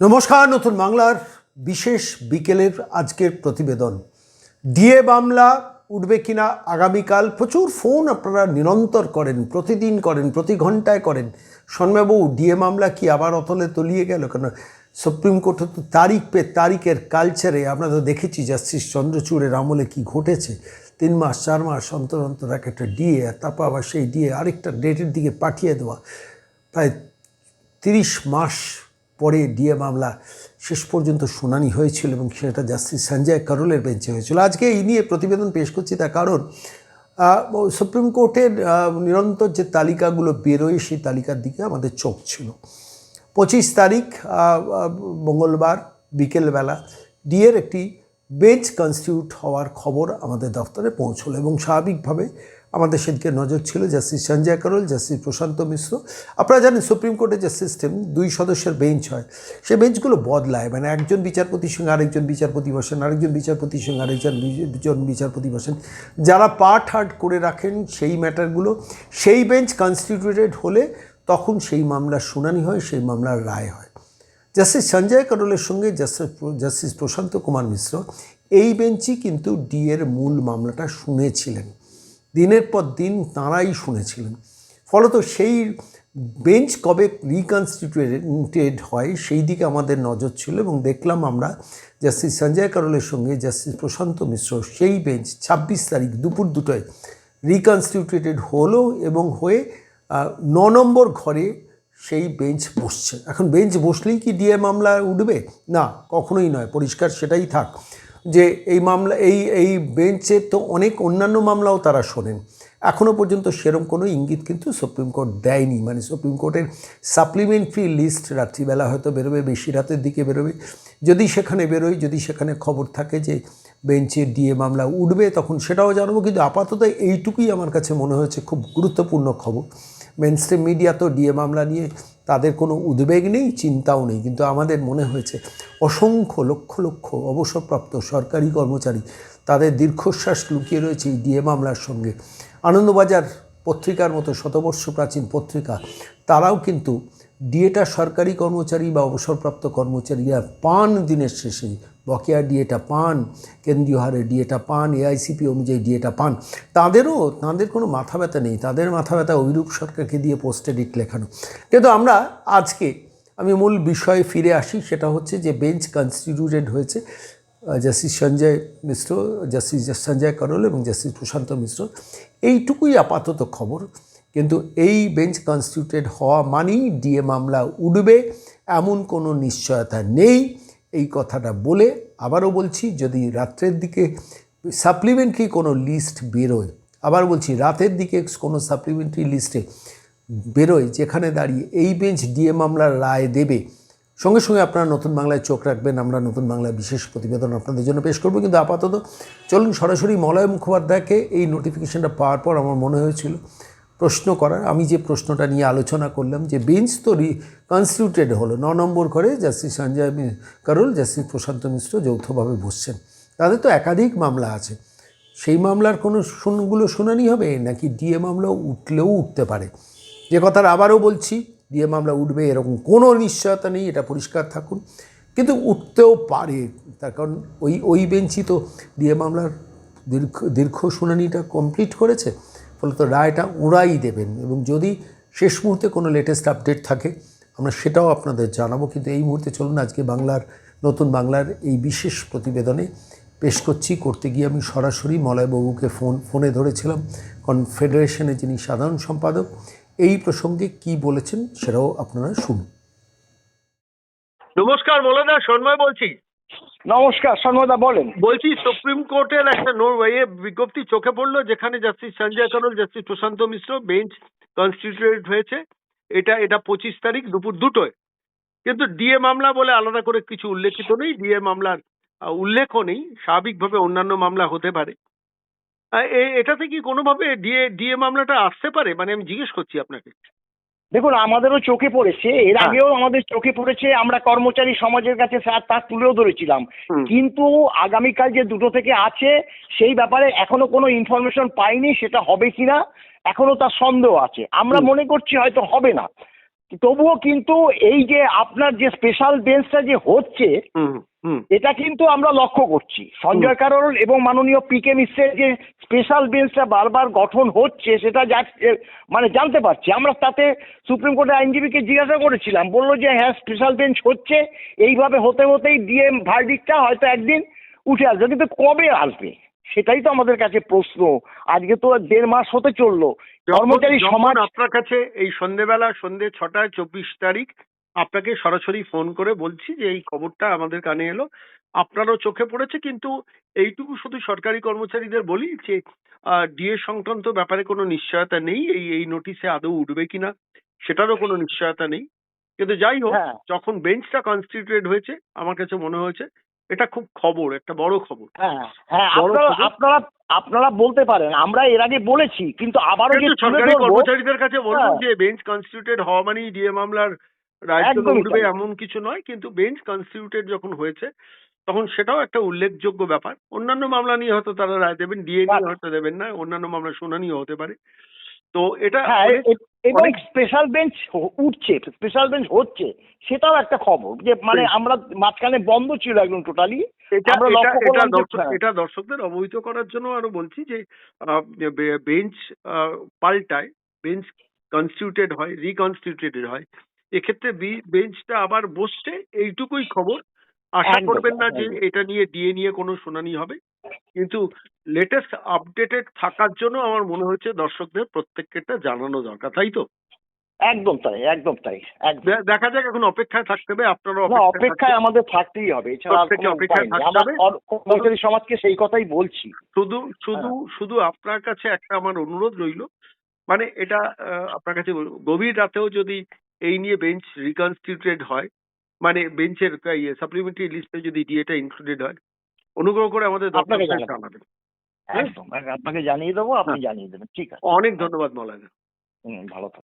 নমস্কার, নতুন বাংলার বিশেষ বিকেলের আজকের প্রতিবেদন। ডিএ মামলা উঠবে কিনা আগামীকাল? প্রচুর ফোন আপনারা নিরন্তর করেন, প্রতিদিন করেন, প্রতি ঘন্টায় করেন। সন্ময়বাবু, ডিএ মামলা কি আবার অতলে তলিয়ে গেল কেন? সুপ্রিম কোর্টে তো তারিখ পে তারিখের কালচারে, আমরা তো দেখেছি জাস্টিস চন্দ্রচূড়ের আমলে কি ঘটেছে। তিন মাস, চার মাস অন্তর অন্তর এক একটা ডিএ তারপর আবার সেই ডিএ আরেকটা ডেটের দিকে পাঠিয়ে দেওয়া। প্রায় তিরিশ মাস পরে ডিএ মামলা শেষ পর্যন্ত শুনানি হয়েছিল এবং সেটা জাস্টিস সঞ্জয় কারোলের বেঞ্চে হয়েছিল। আজকে এই নিয়ে প্রতিবেদন পেশ করছি তার কারণ সুপ্রিম কোর্টের নিরন্তর যে তালিকাগুলো বেরোয় সেই তালিকার দিকে আমাদের চোখ ছিল। পঁচিশ তারিখ মঙ্গলবার বিকেলবেলা ডিএর একটি বেঞ্চ কনস্টিটিউট হওয়ার খবর আমাদের দফতরে পৌঁছলো এবং স্বাভাবিকভাবে আমাদের সেদিকে নজর ছিল, জাস্টিস সঞ্জয় করল জাস্টিস প্রশান্ত মিশ্র। আপনারা জানেন সুপ্রিম কোর্টের যে সিস্টেম দুই সদস্যের বেঞ্চ হয়। সে বেঞ্চগুলো বদলায় মানে একজন বিচারপতির সঙ্গে আরেকজন বিচারপতি বসেন, আরেকজন বিচারপতির সঙ্গে আরেকজন জন বিচারপতি বসেন। যারা পার্ট হার্ট করে রাখেন সেই ম্যাটারগুলো সেই বেঞ্চ কনস্টিটিউটেড হলে তখন সেই মামলার শুনানি হয়, সেই মামলার রায় হয়। জাস্টিস সঞ্জয় করলের সঙ্গে জাস্টিস জাস্টিস প্রশান্ত কুমার মিশ্র, এই বেঞ্চই কিন্তু ডি এর মূল মামলাটা শুনেছিলেন। দিনের পর দিন তাঁরাই শুনেছিলেন। ফলত সেই বেঞ্চ কবে রিকনস্টিটিউটেড হয়, সেই দিকে আমাদের নজর ছিল এবং দেখলাম আমরা জাস্টিস সঞ্জয় করলের সঙ্গে জাস্টিস প্রশান্ত মিশ্র সেই বেঞ্চ ছাব্বিশ তারিখ দুপুর দুটোয় রিকনস্টিটিউটেড হলো এবং হয়ে ন নম্বর ঘরে সেই বেঞ্চ বসছে। এখন বেঞ্চ বসলেই কি ডিএ মামলা উঠবে? না, কখনোই নয়, পরিষ্কার সেটাই থাক। যে এই মামলা, এই এই বেঞ্চের তো অনেক অন্যান্য মামলাও তারা শোনেন। এখনও পর্যন্ত সেরকম কোনো ইঙ্গিত কিন্তু সুপ্রিম কোর্ট দেয়নি। মানে সুপ্রিম কোর্টের সাপ্লিমেন্টারি লিস্ট রাত্রিবেলা হয়তো বেরোবে, বেশি রাতের দিকে বেরোবে। যদি সেখানে বেরোয়, যদি সেখানে খবর থাকে যে বেঞ্চে ডিএ মামলা উঠবে, তখন সেটাও জানব। কিন্তু আপাতত এইটুকুই আমার কাছে মনে হয়েছে, খুব গুরুত্বপূর্ণ খবর। মেনস্ট্রিম মিডিয়া তো ডিএ মামলা নিয়ে তাদের কোনো উদ্বেগ নেই, চিন্তাও নেই। কিন্তু আমাদের মনে হয়েছে, অসংখ্য লক্ষ লক্ষ অবসরপ্রাপ্ত সরকারি কর্মচারী তাদের দীর্ঘশ্বাস লুকিয়ে রয়েছে এই ডিএ মামলার সঙ্গে। আনন্দবাজার পত্রিকার মতো শতবর্ষ প্রাচীন পত্রিকা, তারাও কিন্তু ডিএটা সরকারি কর্মচারী বা অবসরপ্রাপ্ত কর্মচারীরা পান দিনের শেষে। বকেয়া ডিএটা পান, কেন্দ্রীয় হারে ডিএটা পান এআইসিপি অনুযায়ী ডিএটা পান। তাদেরও, তাদের কোনো মাথা ব্যথা নেই। তাদের মাথা ব্যথা অভিরূপ সরকারকে দিয়ে পোস্টেড ইট লেখানো। কিন্তু আমরা আজকে আমি মূল বিষয়ে ফিরে আসি, সেটা হচ্ছে যে বেঞ্চ কনস্টিটিউটেড হয়েছে জাস্টিস সঞ্জয় মিশ্র জাস্টিস সঞ্জয় করল এবং জাস্টিস প্রশান্ত মিশ্র। এইটুকুই আপাতত খবর। কিন্তু এই বেঞ্চ কনস্টিটিউটেড হওয়া মানেই ডিএ মামলা উঠবে, এমন কোনো নিশ্চয়তা নেই। এই কথাটা বলে আবারও বলছি, যদি রাত্রের দিকে সাপ্লিমেন্টারি কোনো লিস্ট বেরোয়, আবার বলছি রাতের দিকে কোনো সাপ্লিমেন্টারি লিস্টে বেরোয়, যেখানে দাঁড়িয়ে এই বেঞ্চ ডিএ মামলার রায় দেবে, সঙ্গে সঙ্গে আপনারা নতুন বাংলায় চোখ রাখবেন, আমরা নতুন বাংলায় বিশেষ প্রতিবেদন আপনাদের জন্য পেশ করব। কিন্তু আপাতত চলুন সরাসরি মলয় মুখোপাধ্যায়কে এই নোটিফিকেশনটা পাওয়ার পর আমার মনে হয়েছিল প্রশ্ন করার। আমি যে প্রশ্নটা নিয়ে আলোচনা করলাম যে বেঞ্চ তো কনস্টিটিউটেড হলো। ন নম্বর করে জাস্টিস সঞ্জয় কারুল, জাস্টিস প্রশান্ত মিশ্র যৌথভাবে বসছেন। তাদের তো একাধিক মামলা আছে। সেই মামলার কোনো শুনগুলো শুনানি হবে নাকি ডিএ মামলা উঠলেও উঠতে পারে? যে কথার আবারও বলছি, ডিএ মামলা উঠবে এরকম কোনো নিশ্চয়তা নেই, এটা পরিষ্কার থাকুন। কিন্তু উঠতেও পারে। তার কারণ ওই ওই বেঞ্চই তো ডিএ মামলার দীর্ঘ দীর্ঘ শুনানিটা কমপ্লিট করেছে। ফলত রায়টা ওরাই দেবেন এবং যদি শেষ মুহূর্তে কোনো লেটেস্ট আপডেট থাকে, আমরা সেটাও আপনাদের জানাব। কিন্তু এই মুহূর্তে চলুন, আজকে বাংলার, নতুন বাংলার এই বিশেষ প্রতিবেদনে পেশ করছি। করতে গিয়ে আমি সরাসরি মলয়বাবুকে ফোন, ফোনে ধরেছিলাম। কনফেডারেশনের যিনি সাধারণ সম্পাদক, এই প্রসঙ্গে কি বলেছেন সেটাও আপনারা শুনুন। নমস্কার মৌলানা সন্ময় বলছি। নমস্কার, সন্মদা বলেন। বলছি, সুপ্রিম কোর্টের একটা ইয়ে বিজ্ঞপ্তি চোখে পড়ল যেখানে justice Sanjay Karol justice Prashant Mishra bench constituted হয়েছে। এটা এটা পঁচিশ তারিখ দুপুর দুটোয়। কিন্তু ডিএ মামলা বলে আলাদা করে কিছু উল্লেখিত নেই, ডিএ মামলার উল্লেখও নেই, স্বাভাবিকভাবে অন্যান্য মামলা হতে পারে। এটাতে কি কোনোভাবে ডিএ ডিএ মামলাটা আসতে পারে? মানে আমি জিজ্ঞেস করছি আপনাকে। দেখুন আমাদেরও চোখে পড়েছে। এর হ্যাঁ। আগেও আমাদের চোখে পড়েছে আমরা কর্মচারী সমাজের কাছে স্যার তার তুলেও ধরেছিলাম। কিন্তু আগামীকাল যে দুটো থেকে আছে সেই ব্যাপারে এখনও কোনো ইনফরমেশন পাইনি সেটা হবে কিনা এখনও তার সন্দেহ আছে। আমরা মনে করছি হয়তো হবে না। তবুও কিন্তু এই যে আপনার যে স্পেশাল বেঞ্চটা যে হচ্ছে এটা কিন্তু আমরা লক্ষ্য করছি। সঞ্জয় কারোল এবং মাননীয় পি কে মিশ্রের যে স্পেশাল বেঞ্চটা বারবার গঠন হচ্ছে সেটা যা- মানে জানতে পারছি। আমরা তাতে সুপ্রিম কোর্টের আইনজীবীকে জিজ্ঞাসা করেছিলাম বলল যে হ্যাঁ স্পেশাল বেঞ্চ হচ্ছে এইভাবে হতে হতেই ডিএম ভার্ডিকটা হয়তো একদিন উঠে আসবে। কিন্তু কবে আসবে? সেটাই তো আমাদের কাছে প্রশ্ন। আজকে তো দেড় মাস হতে চলল। কর্মচারী সমাজ আপনার কাছে এই সন্ধেবেলা সন্ধে ছটায় চব্বিশ তারিখ আপনাকে সরাসরি ফোন করে বলছি যে এই খবরটা আমাদের কানে এলো। আপনারও চোখে পড়েছে কিন্তু এইটুকু শুধু সরকারি কর্মচারীদের বলি যে ডিএ সংক্রান্ত ব্যাপারে কোনো নিশ্চয়তা নেই এই এই নোটিশে আদৌ উঠবে কিনা সেটারও কোনো নিশ্চয়তা নেই। কিন্তু যাই হোক হ্যাঁ। যখন বেঞ্চটা কনস্টিটিউটেড হয়েছে আমার কাছে মনে হয়েছে এটা খুব খবর একটা বড় খবর। হ্যাঁ হ্যাঁ আপনারা আপনারা আপনারা বলতে পারেন আমরা এর আগে বলেছি কিন্তু আবারও যে সরকারি কর্মচারীদের কাছে বলব হ্যাঁ। যে বেঞ্চ কনস্টিটিউটেড হওয়া মানেই ডিএ মামলার রায় উঠবে এমন কিছু নয় কিন্তু বেঞ্চ কনস্টিটিউটেড যখন হয়েছে তখন সেটাও একটা উল্লেখযোগ্য ব্যাপার। অন্যান্য মামলা নিয়ে হয়তো তারা রায় দেবেন ডিএ নিয়ে। হয়তো দেবেন না অন্যান্য মামলা শুনানিও হতে পারে। তো এটা হ্যাঁ অনেক- এবং স্পেশাল বেঞ্চ উঠছে স্পেশাল বেঞ্চ হচ্ছে সেটাও একটা খবর যে মানে আমরা মাঝখানে বন্ধ ছিল একদম টোটালি হ্যাঁ। এটা দর্শকদের অবহিত করার জন্য আরও বলছি যে বেঞ্চ পাল্টায় বেঞ্চ কনস্টিটিউটেড হয় রিকনস্টিটিউটেড হয় এক্ষেত্রে বেঞ্চটা আবার বসছে এইটুকুই খবর। আশা করবেন না যে এটা নিয়ে ডিএ নিয়ে কোনো শুনানি হবে। কিন্তু লেটেস্ট আপডেটেড থাকার জন্য আমার মনে হচ্ছে দর্শকদের প্রত্যেকটা জানানো দরকার তাই তো? একদম তাই একদম তাই দেখা যাক এখন অপেক্ষায় থাকতে হবে আপনারা অপেক্ষায় আমাদের থাকতেই হবে এছাড়া আর প্রত্যেকে কোনো অপেক্ষায় থাকতে হবে। কর্মচারী সমাজকে সেই কথাই বলছি। শুধু শুধু শুধু আপনার কাছে একটা আমার অনুরোধ রইল মানে এটা আপনার কাছে গভীর রাতেও যদি এই নিয়ে বেঞ্চ রিকনস্টিটিউটেড হয় মানে বেঞ্চের সাপ্লিমেন্টারি লিস্টে যদি ডিএটা ইনক্লুডেড হয় অনুগ্রহ করে আমাদের আপনাকে জানাবেন। একদম আপনাকে জানিয়ে দেবো আপনি জানিয়ে দেবেন। ঠিক আছে। অনেক ধন্যবাদ মলানা। হুম, ভালো থাকবেন